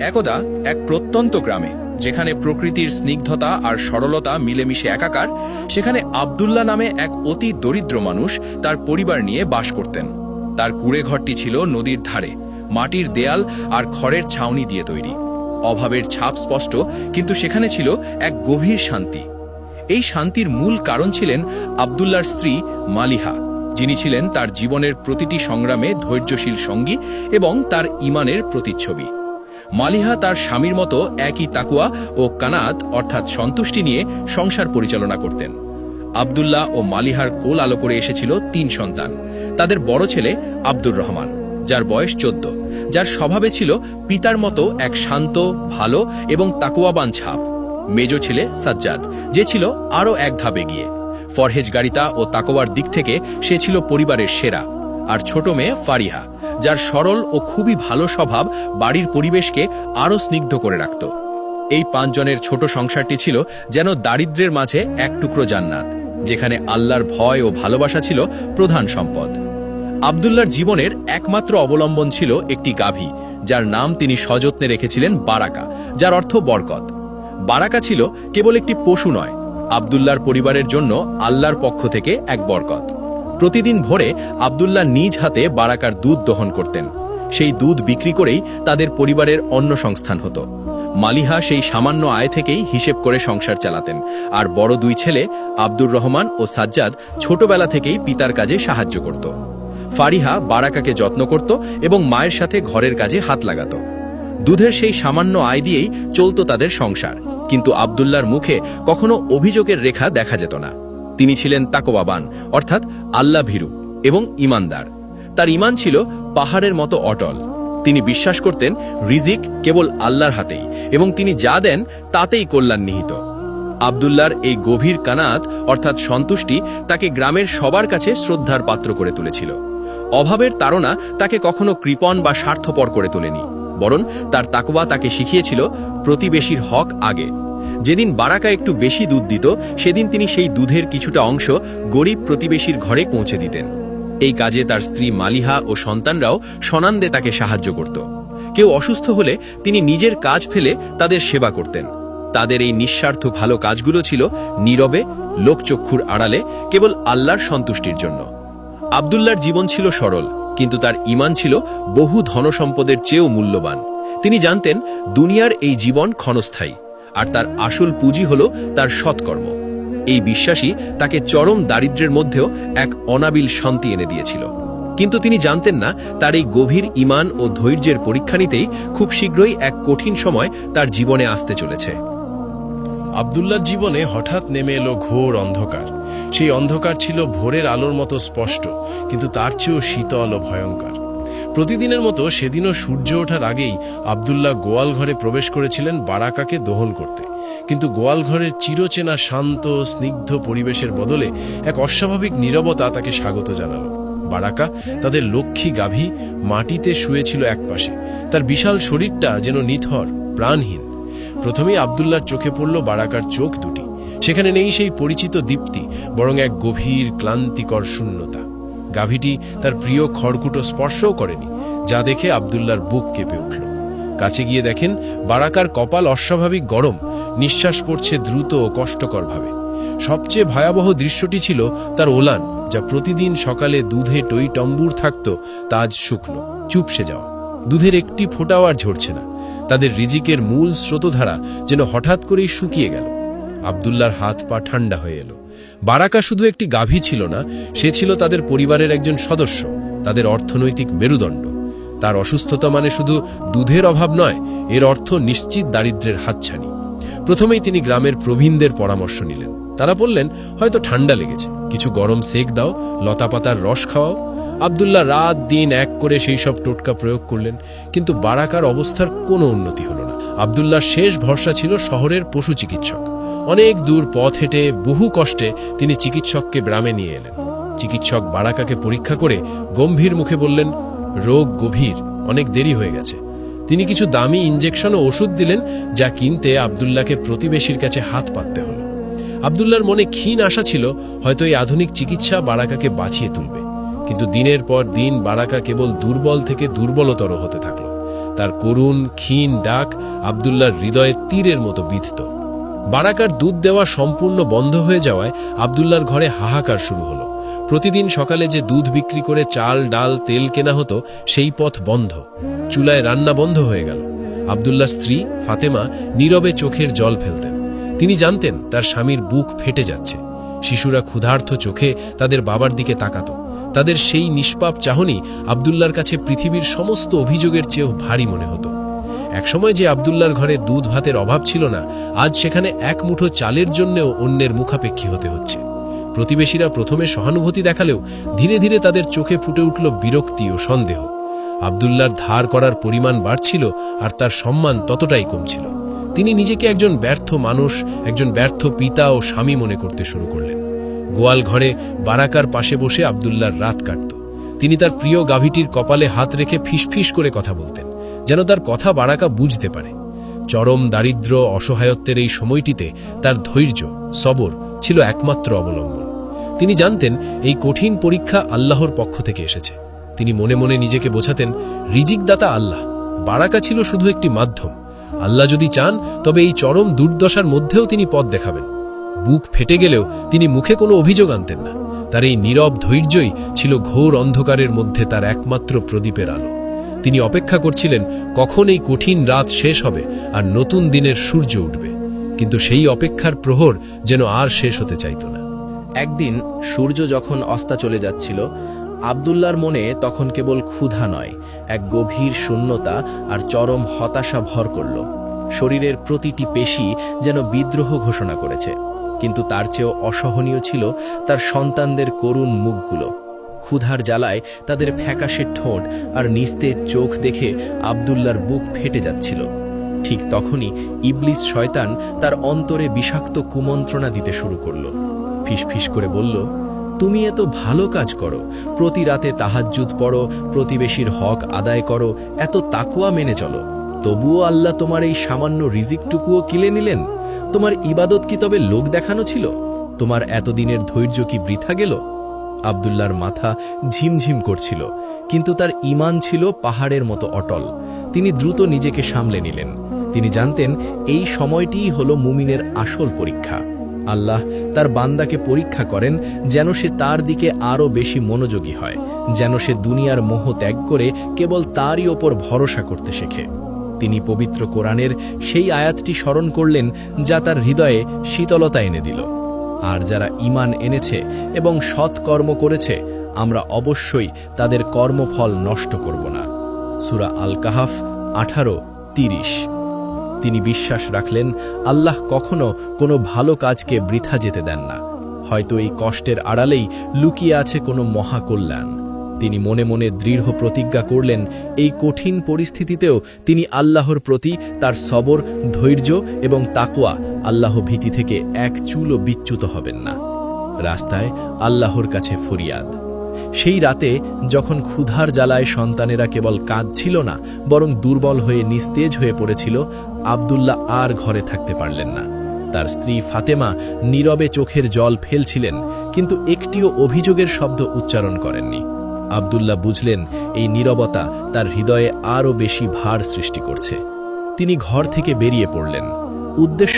একদা এক প্রত্যন্ত গ্রামে, যেখানে প্রকৃতির স্নিগ্ধতা আর সরলতা মিলেমিশে একাকার, সেখানে আবদুল্লাহ নামে এক অতি দরিদ্র মানুষ তার পরিবার নিয়ে বাস করতেন। তার কুড়ে ঘরটি ছিল নদীর ধারে, মাটির দেয়াল আর খড়ের ছাউনি দিয়ে তৈরি। অভাবের ছাপ স্পষ্ট, কিন্তু সেখানে ছিল এক গভীর শান্তি। এই শান্তির মূল কারণ ছিলেন আবদুল্লার স্ত্রী মালিহা, যিনি ছিলেন তার জীবনের প্রতিটি সংগ্রামে ধৈর্যশীল সঙ্গী এবং তার ইমানের প্রতিচ্ছবি। মালিহা তার স্বামীর মতো একই তাকুয়া ও কানাত, অর্থাৎ সন্তুষ্টি নিয়ে সংসার পরিচালনা করতেন। আবদুল্লাহ ও মালিহার কোল আলো করে এসেছিল তিন সন্তান। তাদের বড় ছেলে আব্দুর রহমান, যার বয়স চোদ্দ। যার স্বভাবে ছিল পিতার মতো এক শান্ত, ভালো এবং তাকুয়াবান ছাপ। মেজ ছেলে সাজ্জাদ, যে ছিল আরও এক ধাপ এগিয়ে। ফরহেজগারিতা ও তাকোয়ার দিক থেকে সে ছিল পরিবারের সেরা। আর ছোট মেয়ে ফারিহা। যার সরল ও খুবই ভালো স্বভাব বাড়ির পরিবেশকে আরও স্নিগ্ধ করে রাখত। এই পাঁচজনের ছোট সংসারটি ছিল যেন দারিদ্র্যের মাঝে এক টুকরো জান্নাত, যেখানে আল্লাহর ভয় ও ভালোবাসা ছিল প্রধান সম্পদ। আবদুল্লার জীবনের একমাত্র অবলম্বন ছিল একটি গাভী, যার নাম তিনি সযত্নে রেখেছিলেন বারাকা, যার অর্থ বরকত। বারাকা ছিল কেবল একটি পশু নয় আবদুল্লার পরিবারের জন্য আল্লাহর পক্ষ থেকে এক বরকত। প্রতিদিন ভোরে আবদুল্লাহ নিজ হাতে বারাকার দুধ দহন করতেন। সেই দুধ বিক্রি করেই তাদের পরিবারের অন্য সংস্থান হতো। মালিহা সেই সামান্য আয় থেকেই হিসেব করে সংসার চালাতেন। আর বড় দুই ছেলে, আব্দুর রহমান ও সাজ্জাদ, ছোটবেলা থেকেই পিতার কাজে সাহায্য করত। ফারিহা বারাকাকে যত্ন করত এবং মায়ের সাথে ঘরের কাজে হাত লাগাত। দুধের সেই সামান্য আয় দিয়েই চলত তাদের সংসার। কিন্তু আবদুল্লার মুখে কখনো অভিযোগের রেখা দেখা যেত না। তিনি ছিলেন তাকোবাবান অর্থাৎ আল্লাহ ভীরু এবং ইমানদার। তার ইমান ছিল পাহাড়ের মতো অটল। তিনি বিশ্বাস করতেন রিজিক কেবল আল্লাহর হাতেই এবং তিনি যা দেন তাতেই কল্যাণ নিহিত। আবদুল্লার এই গভীর কানাত, অর্থাৎ সন্তুষ্টি, তাকে গ্রামের সবার কাছে শ্রদ্ধার পাত্র করে তুলেছিল। অভাবের তাড়না তাকে কখনো কৃপণ বা স্বার্থপর করে তোলেনি, বরং তার তাকওয়া তাকে শিখিয়েছিল প্রতিবেশীর হক আগে। যেদিন বারাকা একটু বেশি দুধ দিত, সেদিন তিনি সেই দুধের কিছুটা অংশ গরিব প্রতিবেশীর ঘরে পৌঁছে দিতেন। এই কাজে তার স্ত্রী মালিহা ও সন্তানরাও সনান্দে তাকে সাহায্য করত। কেউ অসুস্থ হলে তিনি নিজের কাজ ফেলে তাদের সেবা করতেন। তাদের এই নিঃস্বার্থ ভালো কাজগুলো ছিল নীরবে, লোকচক্ষুর আড়ালে, কেবল আল্লাহর সন্তুষ্টির জন্য। আবদুল্লার জীবন ছিল সরল, কিন্তু তার ইমান ছিল বহু ধনসম্পদের চেয়েও মূল্যবান। তিনি জানতেন, দুনিয়ার এই জীবন ক্ষণস্থায়ী। আর তার আসল পুঁজি হল তার সৎকর্ম। এই বিশ্বাসই তাকে চরম দারিদ্র্যের মধ্যেও এক অনাবিল শান্তি এনে দিয়েছিল। কিন্তু তিনি জানতেন না, তার এই গভীর ইমান ও ধৈর্যের পরীক্ষা নিতেই খুব শীঘ্রই এক কঠিন সময় তার জীবনে আসতে চলেছে। আবদুল্লার জীবনে হঠাৎ নেমে এলো ঘোর অন্ধকার। সেই অন্ধকার ছিল ভোরের আলোর মতো স্পষ্ট, কিন্তু তার চেয়েও শীতল ও ভয়ঙ্কর। প্রতিদিনের মতো সেদিনও সূর্য ওঠার আগেই আবদুল্লাহ গোয়াল ঘরে প্রবেশ করেছিলেন বারাকাকে দহন করতে। কিন্তু গোয়াল ঘরের চিরচেনা শান্ত, স্নিগ্ধ পরিবেশের বদলে এক অস্বাভাবিক নীরবতা তাকে স্বাগত জানালো। বারাকা তাদের লক্ষ্মী গাভী মাটিতে শুয়েছিল একপাশে। তার বিশাল শরীরটা যেন নিথর, প্রাণহীন। প্রথমেই আবদুল্লার চোখে পড়ল বারাকার চোখ দুটি। সেখানে নেই সেই পরিচিত দীপ্তি, বরং এক গভীর, ক্লান্তিকর শূন্যতা। গাভীটি তার প্রিয় খড়কুটো স্পর্শও করেনি, যা দেখে আবদুল্লার বুক কেঁপে উঠল। কাছে গিয়ে দেখেন বারাকার কপাল অস্বাভাবিক গরম, নিঃশ্বাস পড়ছে দ্রুত ও কষ্টকরভাবে। সবচেয়ে ভয়াবহ দৃশ্যটি ছিল তার ওলান, যা প্রতিদিন সকালে দুধে টই টম্বুর থাকত, তা আজ শুকনো, চুপসে যাওয়া। দুধের একটি ফোঁটাও আর ঝরছে না। তাদের রিজিকের মূল স্রোতধারা যেন হঠাৎ করেই শুকিয়ে গেল। আবদুল্লার হাত পা ঠান্ডা হয়ে এলো। বারাকা শুধু একটি গাভী ছিল না, সে ছিল তাদের পরিবারের একজন সদস্য, তাদের অর্থনৈতিক মেরুদণ্ড। তার অসুস্থতা মানে শুধু দুধের অভাব নয়, এর অর্থ নিশ্চিত দারিদ্রের হাতছানি। প্রথমেই তিনি গ্রামের প্রবীণদের পরামর্শ নিলেন। তারা বললেন, হয়তো ঠান্ডা লেগেছে, কিছু গরম সেক দাও, লতাপাতার রস খাওয়াও। আবদুল্লাহ রাত দিন এক করে সেই সব টোটকা প্রয়োগ করলেন, কিন্তু বারাকার অবস্থার কোনো উন্নতি হলো না। আবদুল্লাহর শেষ ভরসা ছিল শহরের পশু চিকিৎসক। অনেক দূর পথ হেঁটে বহু কষ্টে তিনি চিকিৎসককে গ্রামে নিয়ে এলেন। চিকিৎসক বারাকাকে পরীক্ষা করে গম্ভীর মুখে বললেন, রোগ গভীর, অনেক দেরি হয়ে গেছে। তিনি কিছু দামি ইঞ্জেকশন ও ওষুধ দিলেন, যা কিনতে আবদুল্লাহকে প্রতিবেশীর কাছে হাত পাততে হলো। আবদুল্লার মনে ক্ষীণ আশা ছিল, হয়তো এই আধুনিক চিকিৎসা বারাকাকে বাঁচিয়ে তুলবে। কিন্তু দিনের পর দিন বারাকা কেবল দুর্বল থেকে দুর্বলতর হতে থাকল। তার করুণ, ক্ষীণ ডাক আবদুল্লার হৃদয়ে তীরের মতো বিধত। বারাকার দুধ দেওয়া সম্পূর্ণ বন্ধ হয়ে যাওয়ায় আবদুল্লার ঘরে হাহাকার শুরু হলো। প্রতিদিন সকালে যে দুধ বিক্রি করে চাল, ডাল, তেল কেনা হতো, সেই পথ বন্ধ। চুলায় রান্না বন্ধ হয়ে গেল। আবদুল্লার স্ত্রী, ফাতেমা, নীরবে চোখের জল ফেলতেন। তিনি জানতেন তার স্বামীর বুক ফেটে যাচ্ছে। শিশুরা ক্ষুধার্থ চোখে তাদের বাবার দিকে তাকাত। তাদের সেই নিষ্পাপ চাহনি আবদুল্লার কাছে পৃথিবীর সমস্ত অভিযোগের চেয়েও ভারী মনে হতো। একসময় যে আবদুল্লার ঘরে দুধ ভাতের অভাব ছিল না, আজ সেখানে এক মুঠো চালের জন্যেও অন্যের মুখাপেক্ষী হতে হচ্ছে। প্রতিবেশীরা প্রথমে সহানুভূতি দেখালেও ধীরে ধীরে তাদের চোখে ফুটে উঠল বিরক্তি ও সন্দেহ। আবদুল্লার ধার করার পরিমাণ বাড়ছিল আর তার সম্মান ততটাই কমছিল। তিনি নিজেকে একজন ব্যর্থ মানুষ, একজন ব্যর্থ পিতা ও স্বামী মনে করতে শুরু করলেন। গোয়াল ঘরে বারাকার পাশে বসে আবদুল্লার রাত কাটত। তিনি তার প্রিয় গাভীটির কপালে হাত রেখে ফিসফিস করে কথা বলতেন। যেন তার কথা বারাকা বুঝতে পারে। চরম দারিদ্র, অসহায়ত্বের এই সময়টিতে তার ধৈর্য, সবর ছিল একমাত্র অবলম্বন। তিনি জানতেন এই কঠিন পরীক্ষা আল্লাহর পক্ষ থেকে এসেছে। তিনি মনে মনে নিজেকে বোঝাতেন, রিজিকদাতা আল্লাহ, বারাকা ছিল শুধু একটি মাধ্যম। আল্লাহ যদি চান, তবে এই চরম দুর্দশার মধ্যেও তিনি পথ দেখাবেন। বুক ফেটে গেলেও তিনি মুখে কোনো অভিযোগ আনতেন না। তার এই নীরব ধৈর্যই ছিল ঘোর অন্ধকারের মধ্যে তার একমাত্র প্রদীপের আলো। তিনি অপেক্ষা করছিলেন, কখন এই কঠিন রাত শেষ হবে আর নতুন দিনের সূর্য উঠবে। কিন্তু সেই অপেক্ষার প্রহর যেন আর শেষ হতে চাইত না। একদিন সূর্য যখন অস্তা চলে যাচ্ছিল আবদুল্লার মনে তখন কেবল ক্ষুধা নয়, এক গভীর শূন্যতা আর চরম হতাশা ভর করল। শরীরের প্রতিটি পেশি যেন বিদ্রোহ ঘোষণা করেছে, কিন্তু তার চেয়েও অসহনীয় ছিল তার সন্তানদের করুণ মুখগুলো। ক্ষুধার জ্বালায় তাদের ফ্যাকাশে ঠোঁট আর নিস্তেজ চোখ দেখে আবদুল্লার বুক ফেটে যাচ্ছিল। ঠিক তখনই ইবলিস শয়তান তার অন্তরে বিষাক্ত কুমন্ত্রণা দিতে শুরু করল। ফিসফিস করে বলল, তুমি এত ভালো কাজ করো, প্রতি রাতে তাহাজ্জুদ পড়ো, প্রতিবেশীর হক আদায় করো, এত তাকুয়া মেনে চলো। তবুও আল্লাহ তোমার এই সামান্য রিজিকটুকুও কিলে নিলেন? তোমার ইবাদত কি তবে লোক দেখানো ছিল? তোমার এতদিনের ধৈর্য কি বৃথা গেল? আবদুল্লার মাথা ঝিমঝিম করছিল, কিন্তু তার ঈমান ছিল পাহাড়ের মতো অটল। তিনি দ্রুত নিজেকে সামলে নিলেন। তিনি জানতেন, এই সময়টিই হল মুমিনের আসল পরীক্ষা। আল্লাহ তার বান্দাকে পরীক্ষা করেন যেন সে তার দিকে আরও বেশি মনোযোগী হয়, যেন সে দুনিয়ার মোহ ত্যাগ করে কেবল তারই ওপর ভরসা করতে শেখে। তিনি পবিত্র কোরআনের সেই আয়াতটি স্মরণ করলেন যা তার হৃদয়ে শীতলতা এনে দিল। আর যারা ইমান এনেছে এবং সৎকর্ম করেছে, আমরা অবশ্যই তাদের কর্মফল নষ্ট করব না। সুরা আল কাহাফ আঠারো, তিরিশ। তিনি বিশ্বাস রাখলেন, আল্লাহ কখনো কোনো ভালো কাজকে বৃথা যেতে দেন না। হয়তো এই কষ্টের আড়ালেই লুকিয়ে আছে কোনো মহাকল্যাণ। তিনি মনে মনে দৃঢ় প্রতিজ্ঞা করলেন, এই কঠিন পরিস্থিতিতেও তিনি আল্লাহর প্রতি তার সবর, ধৈর্য এবং তাকোয়া আল্লাহ ভীতি থেকে এক চুলও বিচ্যুত হবেন না। রাস্তায় আল্লাহর কাছে ফরিয়াদ। সেই রাতে যখন ক্ষুধার জ্বালায় সন্তানেরা কেবল কাঁদছিল না, বরং দুর্বল হয়ে নিস্তেজ হয়ে পড়েছিল, আবদুল্লাহ আর ঘরে থাকতে পারলেন না। তার স্ত্রী ফাতেমা নীরবে চোখের জল ফেলছিলেন, কিন্তু একটিও অভিযোগের শব্দ উচ্চারণ করেননি। আবদুল্লাহ বুঝলেন, এই নীরবতা তার হৃদয়ে আরও বেশি ভার সৃষ্টি করছে। তিনি ঘর থেকে বেরিয়ে পড়লেন। উদ্দেশ্য